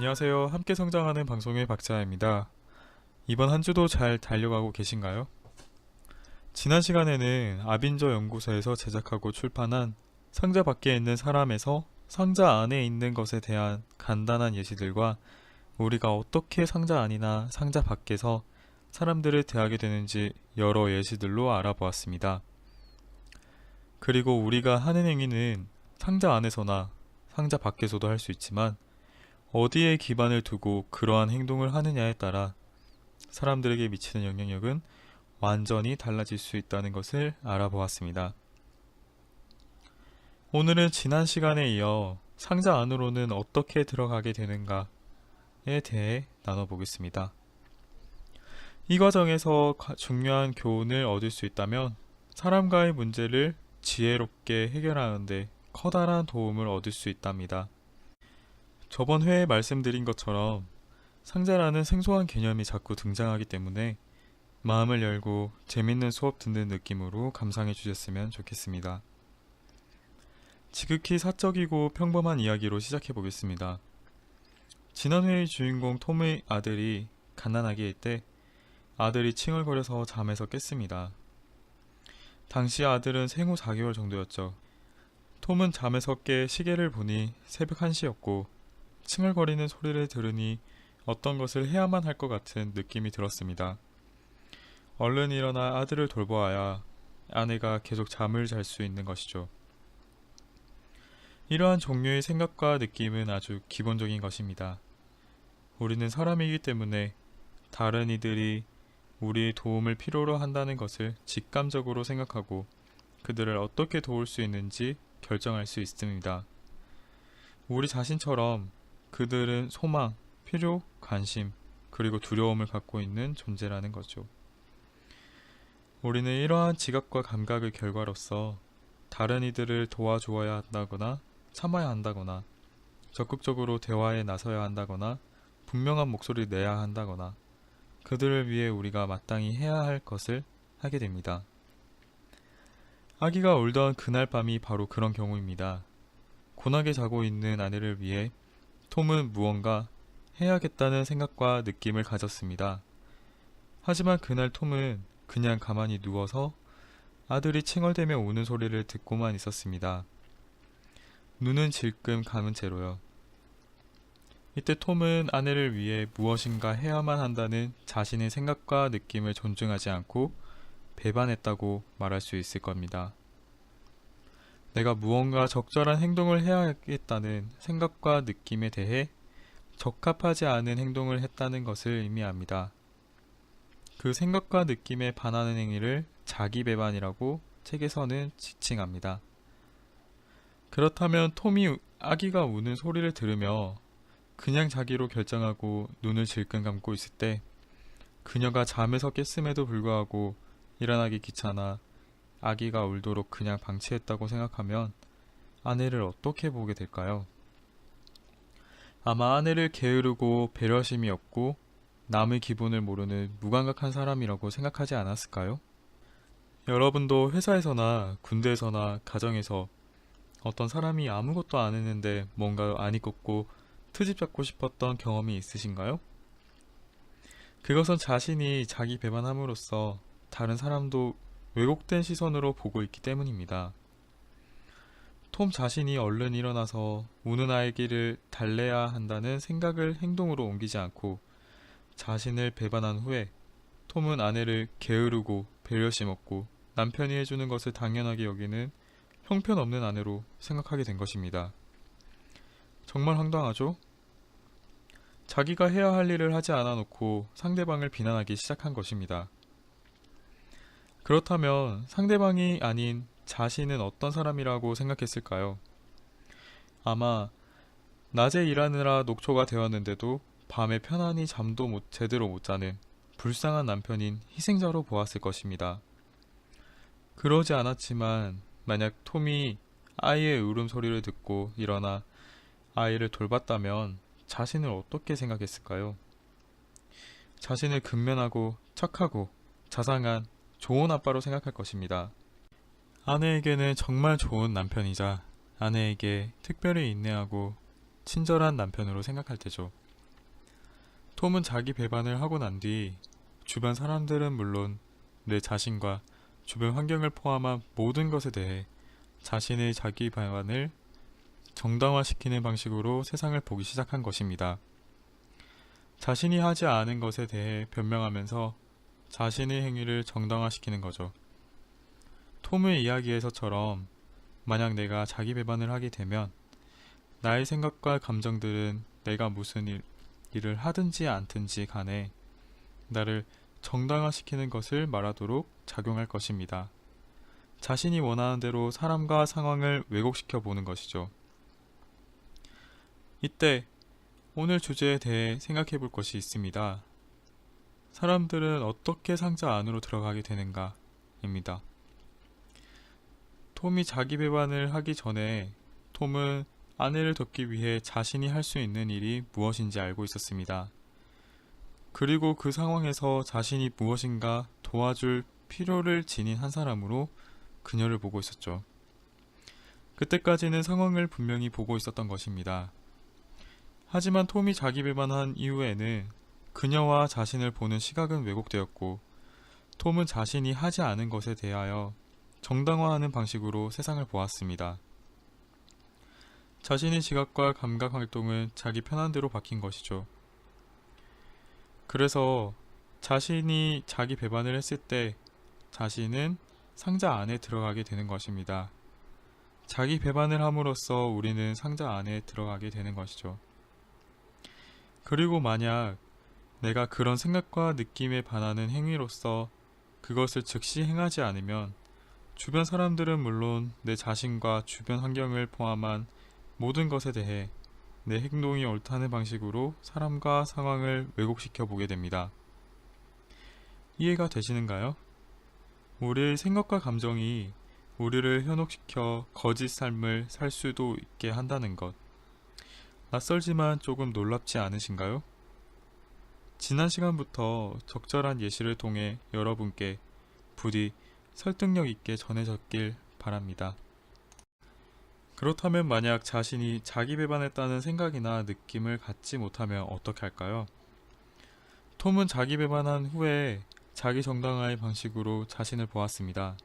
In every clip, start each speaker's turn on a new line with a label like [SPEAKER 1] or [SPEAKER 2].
[SPEAKER 1] 안녕하세요. 함께 성장하는 방송의 박자입니다. 이번 한 주도 잘 달려가고 계신가요? 지난 시간에는 아빈저 연구소에서 제작하고 출판한 상자 밖에 있는 사람에서 상자 안에 있는 것에 대한 간단한 예시들과 우리가 어떻게 상자 안이나 상자 밖에서 사람들을 대하게 되는지 여러 예시들로 알아보았습니다. 그리고 우리가 하는 행위는 상자 안에서나 상자 밖에서도 할 수 있지만 어디에 기반을 두고 그러한 행동을 하느냐에 따라 사람들에게 미치는 영향력은 완전히 달라질 수 있다는 것을 알아보았습니다. 오늘은 지난 시간에 이어 상자 안으로는 어떻게 들어가게 되는가에 대해 나눠보겠습니다. 이 과정에서 가- 중요한 교훈을 얻을 수 있다면 사람과의 문제를 지혜롭게 해결하는데 커다란 도움을 얻을 수 있답니다. 저번 회에 말씀드린 것처럼 상자라는 생소한 개념이 자꾸 등장하기 때문에 마음을 열고 재밌는 수업 듣는 느낌으로 감상해 주셨으면 좋겠습니다. 지극히 사적이고 평범한 이야기로 시작해 보겠습니다. 지난 회의 주인공 톰의 아들이 갓난아기일 때 아들이 칭얼거려서 잠에서 깼습니다. 당시 아들은 생후 4개월 정도였죠. 톰은 잠에서 깨 시계를 보니 새벽 1시였고 칭얼거리는 소리를 들으니 어떤 것을 해야만 할 것 같은 느낌이 들었습니다. 얼른 일어나 아들을 돌보아야 아내가 계속 잠을 잘 수 있는 것이죠. 이러한 종류의 생각과 느낌은 아주 기본적인 것입니다. 우리는 사람이기 때문에 다른 이들이 우리의 도움을 필요로 한다는 것을 직감적으로 생각하고 그들을 어떻게 도울 수 있는지 결정할 수 있습니다. 우리 자신처럼 그들은 소망, 필요, 관심, 그리고 두려움을 갖고 있는 존재라는 거죠. 우리는 이러한 지각과 감각의 결과로서 다른 이들을 도와주어야 한다거나 참아야 한다거나 적극적으로 대화에 나서야 한다거나 분명한 목소리를 내야 한다거나 그들을 위해 우리가 마땅히 해야 할 것을 하게 됩니다. 아기가 울던 그날 밤이 바로 그런 경우입니다. 고나게 자고 있는 아내를 위해 톰은 무언가 해야겠다는 생각과 느낌을 가졌습니다. 하지만 그날 톰은 그냥 가만히 누워서 아들이 칭얼대며 우는 소리를 듣고만 있었습니다. 눈은 질끔 감은 채로요. 이때 톰은 아내를 위해 무엇인가 해야만 한다는 자신의 생각과 느낌을 존중하지 않고 배반했다고 말할 수 있을 겁니다. 내가 무언가 적절한 행동을 해야겠다는 생각과 느낌에 대해 적합하지 않은 행동을 했다는 것을 의미합니다. 그 생각과 느낌에 반하는 행위를 자기 배반이라고 책에서는 지칭합니다. 그렇다면 톰이 아기가 우는 소리를 들으며 그냥 자기로 결정하고 눈을 질끈 감고 있을 때 그녀가 잠에서 깼음에도 불구하고 일어나기 귀찮아 아기가 울도록 그냥 방치했다고 생각하면 아내를 어떻게 보게 될까요? 아마 아내를 게으르고 배려심이 없고 남의 기분을 모르는 무감각한 사람이라고 생각하지 않았을까요? 여러분도 회사에서나 군대에서나 가정에서 어떤 사람이 아무것도 안 했는데 뭔가 안 입고 트집 잡고 싶었던 경험이 있으신가요? 그것은 자신이 자기 배반함으로써 다른 사람도 왜곡된 시선으로 보고 있기 때문입니다. 톰 자신이 얼른 일어나서 우는 아이기를 달래야 한다는 생각을 행동으로 옮기지 않고 자신을 배반한 후에 톰은 아내를 게으르고 배려심 없고 남편이 해주는 것을 당연하게 여기는 형편없는 아내로 생각하게 된 것입니다. 정말 황당하죠? 자기가 해야 할 일을 하지 않아 놓고 상대방을 비난하기 시작한 것입니다. 그렇다면 상대방이 아닌 자신은 어떤 사람이라고 생각했을까요? 아마 낮에 일하느라 녹초가 되었는데도 밤에 편안히 잠도 못, 제대로 못 자는 불쌍한 남편인 희생자로 보았을 것입니다. 그러지 않았지만 만약 톰이 아이의 울음소리를 듣고 일어나 아이를 돌봤다면 자신을 어떻게 생각했을까요? 자신을 근면하고 착하고 자상한 좋은 아빠로 생각할 것입니다. 아내에게는 정말 좋은 남편이자 아내에게 특별히 인내하고 친절한 남편으로 생각할 테죠. 톰은 자기 배반을 하고 난 뒤 주변 사람들은 물론 내 자신과 주변 환경을 포함한 모든 것에 대해 자신의 자기 배반을 정당화시키는 방식으로 세상을 보기 시작한 것입니다. 자신이 하지 않은 것에 대해 변명하면서 자신의 행위를 정당화시키는 거죠. 톰의 이야기에서처럼 만약 내가 자기 배반을 하게 되면 나의 생각과 감정들은 내가 무슨 일, 일을 하든지 않든지 간에 나를 정당화시키는 것을 말하도록 작용할 것입니다. 자신이 원하는 대로 사람과 상황을 왜곡시켜 보는 것이죠. 이때 오늘 주제에 대해 생각해 볼 것이 있습니다. 사람들은 어떻게 상자 안으로 들어가게 되는가? 입니다. 톰이 자기 배반을 하기 전에 톰은 아내를 돕기 위해 자신이 할 수 있는 일이 무엇인지 알고 있었습니다. 그리고 그 상황에서 자신이 무엇인가 도와줄 필요를 지닌 한 사람으로 그녀를 보고 있었죠. 그때까지는 상황을 분명히 보고 있었던 것입니다. 하지만 톰이 자기 배반한 이후에는 그녀와 자신을 보는 시각은 왜곡되었고 톰은 자신이 하지 않은 것에 대하여 정당화하는 방식으로 세상을 보았습니다. 자신의 지각과 감각 활동은 자기 편한 대로 바뀐 것이죠. 그래서 자신이 자기 배반을 했을 때 자신은 상자 안에 들어가게 되는 것입니다. 자기 배반을 함으로써 우리는 상자 안에 들어가게 되는 것이죠. 그리고 만약 내가 그런 생각과 느낌에 반하는 행위로서 그것을 즉시 행하지 않으면 주변 사람들은 물론 내 자신과 주변 환경을 포함한 모든 것에 대해 내 행동이 옳다는 방식으로 사람과 상황을 왜곡시켜 보게 됩니다. 이해가 되시는가요? 우리의 생각과 감정이 우리를 현혹시켜 거짓 삶을 살 수도 있게 한다는 것. 낯설지만 조금 놀랍지 않으신가요? 지난 시간부터 적절한 예시를 통해 여러분께 부디 설득력 있게 전해졌길 바랍니다. 그렇다면 만약 자신이 자기 배반했다는 생각이나 느낌을 갖지 못하면 어떻게 할까요? 톰은 자기 배반한 후에 자기 정당화의 방식으로 자신을 보았습니다.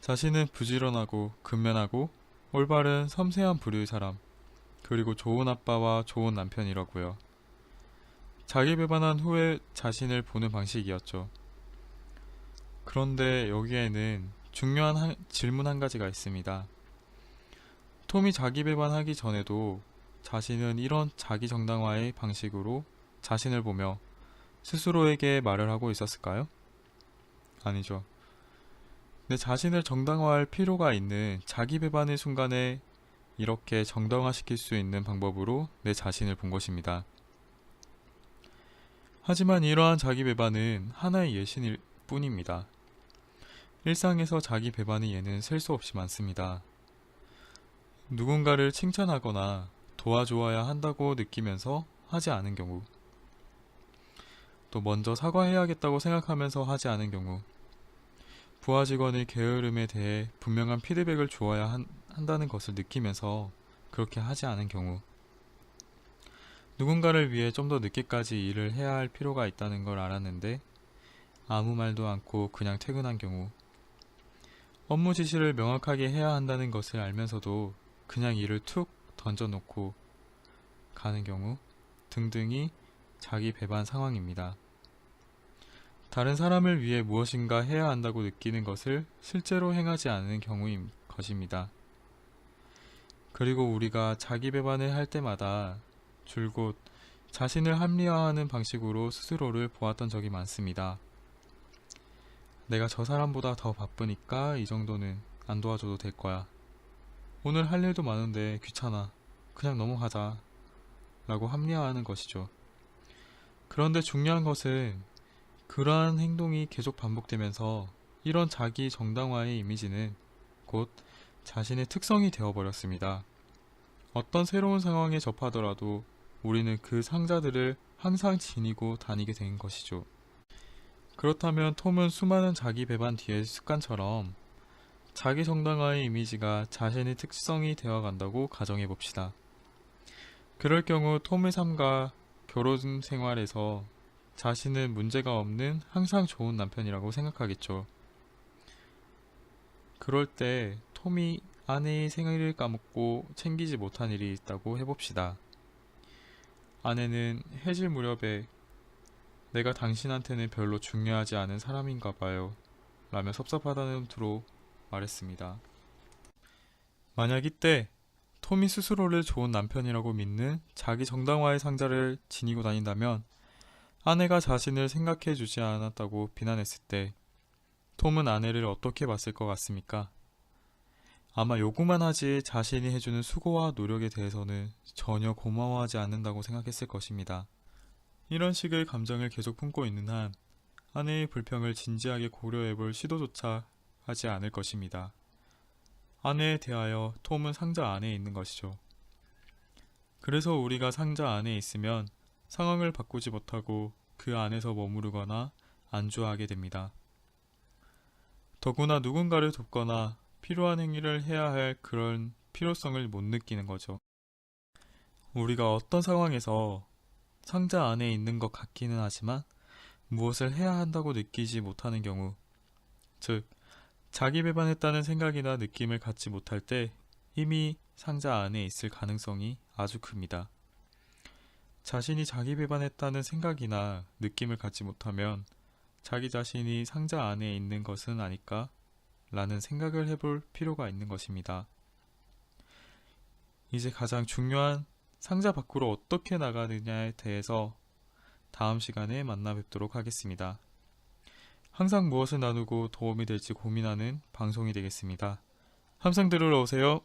[SPEAKER 1] 자신은 부지런하고 근면하고 올바른 섬세한 부류의 사람, 그리고 좋은 아빠와 좋은 남편이라고요. 자기 배반한 후에 자신을 보는 방식이었죠. 그런데 여기에는 중요한 한- 질문 한 가지가 있습니다. 톰이 자기 배반하기 전에도 자신은 이런 자기 정당화의 방식으로 자신을 보며 스스로에게 말을 하고 있었을까요? 아니죠. 내 자신을 정당화할 필요가 있는 자기 배반의 순간에 이렇게 정당화시킬 수 있는 방법으로 내 자신을 본 것입니다. 하지만 이러한 자기 배반은 하나의 예신일 뿐입니다. 일상에서 자기 배반의 예는 셀 수 없이 많습니다. 누군가를 칭찬하거나 도와주어야 한다고 느끼면서 하지 않은 경우, 또 먼저 사과해야겠다고 생각하면서 하지 않은 경우, 부하 직원의 게으름에 대해 분명한 피드백을 주어야 한, 한다는 것을 느끼면서 그렇게 하지 않은 경우, 누군가를 위해 좀 더 늦게까지 일을 해야 할 필요가 있다는 걸 알았는데 아무 말도 않고 그냥 퇴근한 경우, 업무 지시를 명확하게 해야 한다는 것을 알면서도 그냥 일을 툭 던져놓고 가는 경우 등등이 자기 배반 상황입니다. 다른 사람을 위해 무엇인가 해야 한다고 느끼는 것을 실제로 행하지 않는 경우인 것입니다. 그리고 우리가 자기 배반을 할 때마다 줄곧 자신을 합리화하는 방식으로 스스로를 보았던 적이 많습니다. 내가 저 사람보다 더 바쁘니까 이 정도는 안 도와줘도 될 거야. 오늘 할 일도 많은데 귀찮아. 그냥 넘어가자. 라고 합리화하는 것이죠. 그런데 중요한 것은 그러한 행동이 계속 반복되면서 이런 자기 정당화의 이미지는 곧 자신의 특성이 되어버렸습니다. 어떤 새로운 상황에 접하더라도 우리는 그 상자들을 항상 지니고 다니게 된 것이죠. 그렇다면 톰은 수많은 자기 배반 뒤의 습관처럼 자기 정당화의 이미지가 자신의 특성이 되어 간다고 가정해 봅시다. 그럴 경우 톰의 삶과 결혼 생활에서 자신은 문제가 없는 항상 좋은 남편이라고 생각하겠죠. 그럴 때 톰이 아내의 생일을 까먹고 챙기지 못한 일이 있다고 해봅시다. 아내는 해질 무렵에 내가 당신한테는 별로 중요하지 않은 사람인가 봐요. 라며 섭섭하다는 투로 말했습니다. 만약 이때 톰이 스스로를 좋은 남편이라고 믿는 자기 정당화의 상자를 지니고 다닌다면 아내가 자신을 생각해 주지 않았다고 비난했을 때 톰은 아내를 어떻게 봤을 것 같습니까? 아마 요구만 하지 자신이 해주는 수고와 노력에 대해서는 전혀 고마워하지 않는다고 생각했을 것입니다. 이런 식의 감정을 계속 품고 있는 한 아내의 불평을 진지하게 고려해 볼 시도조차 하지 않을 것입니다. 아내에 대하여 톰은 상자 안에 있는 것이죠. 그래서 우리가 상자 안에 있으면 상황을 바꾸지 못하고 그 안에서 머무르거나 안주하게 됩니다. 더구나 누군가를 돕거나 필요한 행위를 해야 할 그런 필요성을 못 느끼는 거죠. 우리가 어떤 상황에서 상자 안에 있는 것 같기는 하지만 무엇을 해야 한다고 느끼지 못하는 경우, 즉, 자기 배반했다는 생각이나 느낌을 갖지 못할 때 이미 상자 안에 있을 가능성이 아주 큽니다. 자신이 자기 배반했다는 생각이나 느낌을 갖지 못하면 자기 자신이 상자 안에 있는 것은 아닐까? 라는 생각을 해볼 필요가 있는 것입니다. 이제 가장 중요한 상자 밖으로 어떻게 나가느냐에 대해서 다음 시간에 만나 뵙도록 하겠습니다. 항상 무엇을 나누고 도움이 될지 고민하는 방송이 되겠습니다. 함상 들으러 오세요.